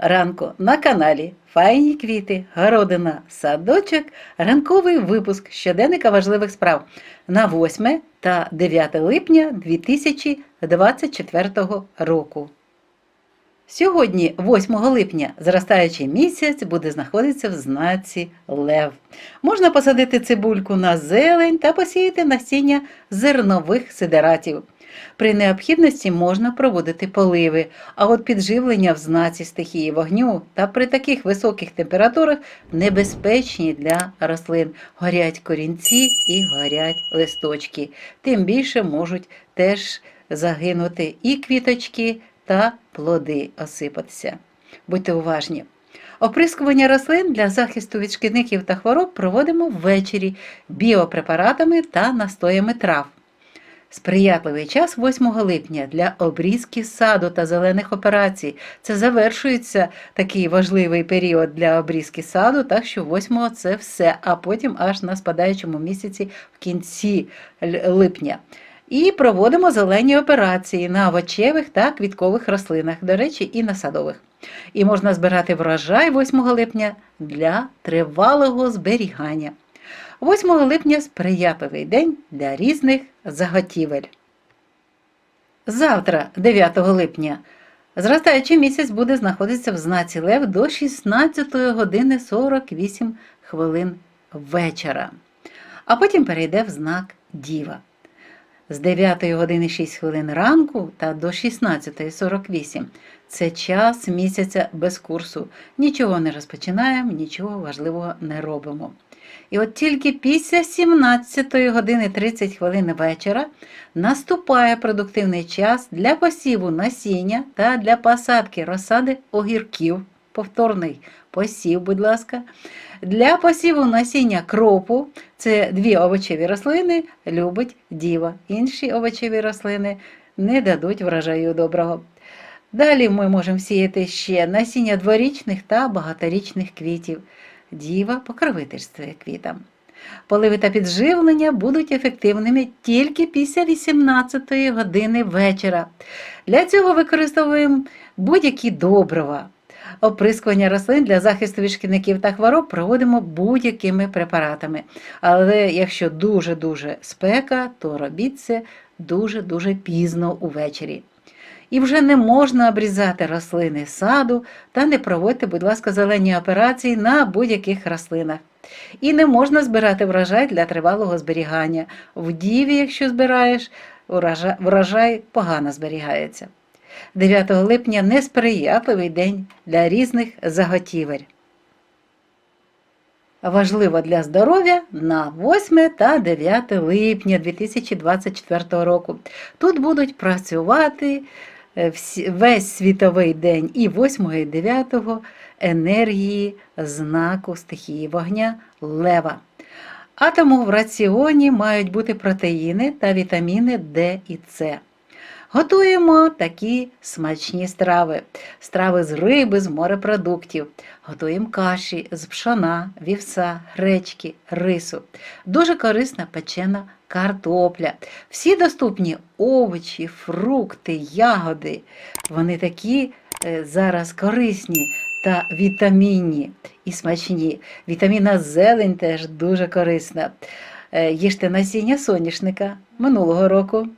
ранку на каналі Файні квіти, городина, садочок, ранковий випуск щоденника важливих справ на 8 та 9 липня 2024 року. Сьогодні, 8 липня, зростаючий місяць буде знаходитися в знаці Лев. Можна посадити цибульку на зелень та посіяти насіння зернових сидератів. При необхідності можна проводити поливи, а от підживлення в знаці стихії вогню та при таких високих температурах небезпечні для рослин. Горять корінці і горять листочки. Тим більше можуть теж загинути і квіточки, та плоди осипатися. Будьте уважні. Оприскування рослин для захисту від шкідників та хвороб проводимо ввечері біопрепаратами та настоями трав. Сприятливий час 8 липня для обрізки саду та зелених операцій. Це завершується такий важливий період для обрізки саду, так що 8 це все, а потім аж на спадаючому місяці в кінці липня. І проводимо зелені операції на овочевих та квіткових рослинах, до речі, і на садових. І можна збирати врожай 8 липня для тривалого зберігання. 8 липня сприятливий день для різних заготівель. Завтра, 9 липня, зростаючий місяць буде знаходитися в знаці Лев до 16 години 48 хвилин вечора, а потім перейде в знак Діва. З 9 години 6 хвилин ранку та до 16.48 це час місяця без курсу. Нічого не розпочинаємо, нічого важливого не робимо. І от тільки після 17 години 30 хвилин вечора наступає продуктивний час для посіву насіння та для посадки розсади огірків. Повторний посів, будь ласка. Для посіву насіння кропу це дві овочеві рослини, любить діва. Інші овочеві рослини не дадуть врожаю доброго. Далі ми можемо сіяти ще насіння дворічних та багаторічних квітів. Діва покровительствує квітам. Поливи та підживлення будуть ефективними тільки після 18 години вечора. Для цього використовуємо будь-які добрива. Оприскування рослин для захисту від шкідників та хвороб проводимо будь-якими препаратами. Але якщо дуже-дуже спека, то робіть це дуже-дуже пізно увечері. І вже не можна обрізати рослини саду та не проводьте, будь ласка, зелені операції на будь-яких рослинах. І не можна збирати врожай для тривалого зберігання. В діві, якщо збираєш, врожай погано зберігається. 9 липня несприятливий день для різних заготівель. Важливо для здоров'я на 8 та 9 липня 2024 року. Тут будуть працювати е, весь світовий день і 8 і 9 енергії знаку стихії вогня лева. А тому в раціоні мають бути протеїни та вітаміни Д і С. Готуємо такі смачні страви, страви з риби, з морепродуктів. Готуємо каші з пшона, вівса, гречки, рису. Дуже корисна печена картопля. Всі доступні овочі, фрукти, ягоди. Вони такі е, зараз корисні та вітамінні і смачні. Вітаміна зелень теж дуже корисна. Е, їжте насіння соняшника минулого року,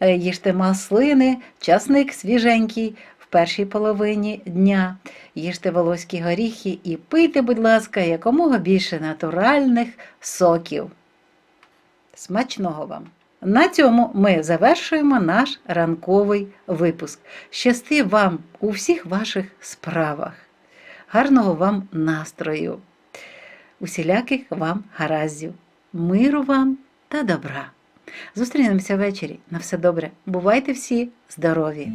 е, їжте маслини, часник свіженький в першій половині дня, їжте волоські горіхи і пийте, будь ласка, якомога більше натуральних соків. Смачного вам! На цьому ми завершуємо наш ранковий випуск. Щасти вам у всіх ваших справах. Гарного вам настрою, усіляких вам гараздів миру вам та добра. Зустрінемося ввечері. На все добре. Бувайте всі здорові!